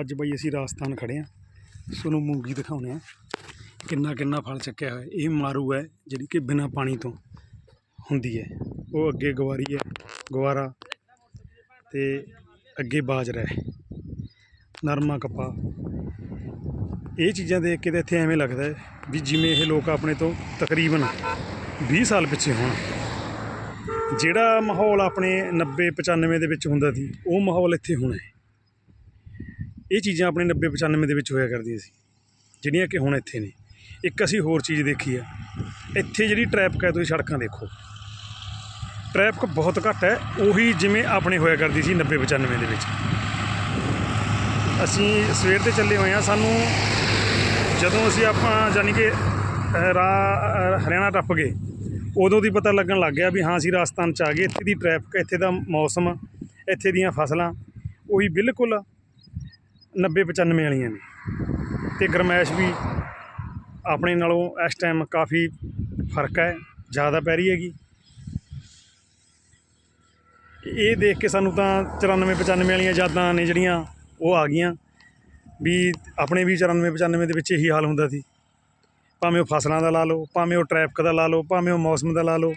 ਅੱਜ ਬਈ ਅਸੀਂ ਰਾਜਸਥਾਨ ਖੜੇ ਆ ਤੁਹਾਨੂੰ ਮੂੰਗੀ ਦਿਖਾਉਣੇ ਆ ਕਿੰਨਾ ਕਿੰਨਾ ਫਲ ਚੱਕਿਆ ਹੋਇਆ। ਇਹ ਮਾਰੂ ਹੈ, ਜਿਹੜੀ ਕਿ ਬਿਨਾ ਪਾਣੀ ਤੋਂ ਹੁੰਦੀ ਹੈ। ਉਹ ਅੱਗੇ ਗਵਾਰੀ ਹੈ, ਗਵਾਰਾ ਤੇ ਅੱਗੇ ਬਾਜਰਾ ਹੈ। ਨਰਮਾ ਕਪਾ। ਇਹ ਚੀਜ਼ਾਂ ਦੇਖ ਕੇ ਤਾਂ ਇੱਥੇ ਐਵੇਂ ਲੱਗਦਾ ਹੈ ਵੀ ਜਿਵੇਂ ਇਹ ਲੋਕ ਆਪਣੇ ਤੋਂ ਤਕਰੀਬਨ 20 ਸਾਲ ਪਿੱਛੇ ਹੋਣ। ਜਿਹੜਾ ਮਾਹੌਲ ਆਪਣੇ 90 95 ਦੇ ਵਿੱਚ ਹੁੰਦਾ ਸੀ, ਉਹ ਮਾਹੌਲ ਇੱਥੇ ਹੁਣ ਹੈ। ਇਹ ਚੀਜ਼ਾਂ ਆਪਣੇ 90 95 ਦੇ ਵਿੱਚ ਹੋਇਆ ਕਰਦੀਆਂ ਸੀ, ਜਿਹੜੀਆਂ ਕਿ ਹੁਣ ਇੱਥੇ ਨੇ। ਇੱਕ ਅਸੀਂ ਹੋਰ ਚੀਜ਼ ਦੇਖੀ ਹੈ ਇੱਥੇ ਜਿਹੜੀ ਟ੍ਰੈਫਿਕ ਹੈ, ਤੁਸੀਂ ਸੜਕਾਂ ਦੇਖੋ। ਟ੍ਰੈਫਿਕ ਬਹੁਤ ਘੱਟ ਹੈ, ਉਹੀ ਜਿਵੇਂ ਆਪਣੇ ਹੋਇਆ ਕਰਦੀ ਸੀ 90 95 ਦੇ ਵਿੱਚ। ਅਸੀਂ ਸਵੇਰ ਤੇ ਚੱਲੇ ਹੋਏ ਆ ਸਾਨੂੰ ਜਦੋਂ ਅਸੀਂ ਆਪਾਂ ਯਾਨੀ ਕਿ ਰਾ- ਹਰਿਆਣਾ ਟੱਪ ਗਏ, ਉਦੋਂ ਦੀ ਪਤਾ ਲੱਗਣ ਲੱਗ ਗਿਆ ਵੀ ਹਾਂ, ਅਸੀਂ ਰਾਜਸਥਾਨ ਚ ਆ ਗਏ। ਇੱਥੇ ਦੀ ਟ੍ਰੈਫਿਕ ਇੱਥੇ ਦਾ ਮੌਸਮ, ਇੱਥੇ ਦੀਆਂ ਫਸਲਾਂ, ਉਹੀ ਬਿਲਕੁਲ 90 95 ਵਾਲੀਆਂ ਨੇ। ਤੇ ਗਰਮੈਸ਼ ਵੀ ਆਪਣੇ ਨਾਲੋਂ ਇਸ ਟਾਈਮ ਕਾਫੀ ਫ਼ਰਕ ਹੈ, ਜ਼ਿਆਦਾ ਪੈ ਰਹੀ ਹੈਗੀ। ਇਹ ਦੇਖ ਕੇ ਸਾਨੂੰ ਤਾਂ 94 95 ਵਾਲੀਆਂ ਯਾਦਾਂ ਨੇ ਜਿਹੜੀਆਂ ਉਹ ਆ ਗਈਆਂ। ਵੀ ਆਪਣੇ ਵੀ 94 95 ਦੇ ਵਿੱਚ ਇਹੀ ਹਾਲ ਹੁੰਦਾ ਸੀ। ਭਾਵੇਂ ਉਹ ਫਸਲਾਂ ਦਾ ਲਾ ਲਓ, ਭਾਵੇਂ ਉਹ ਟ੍ਰੈਫਿਕ ਦਾ ਲਾ ਲਓ, ਭਾਵੇਂ ਉਹ ਮੌਸਮ ਦਾ ਲਾ ਲਓ।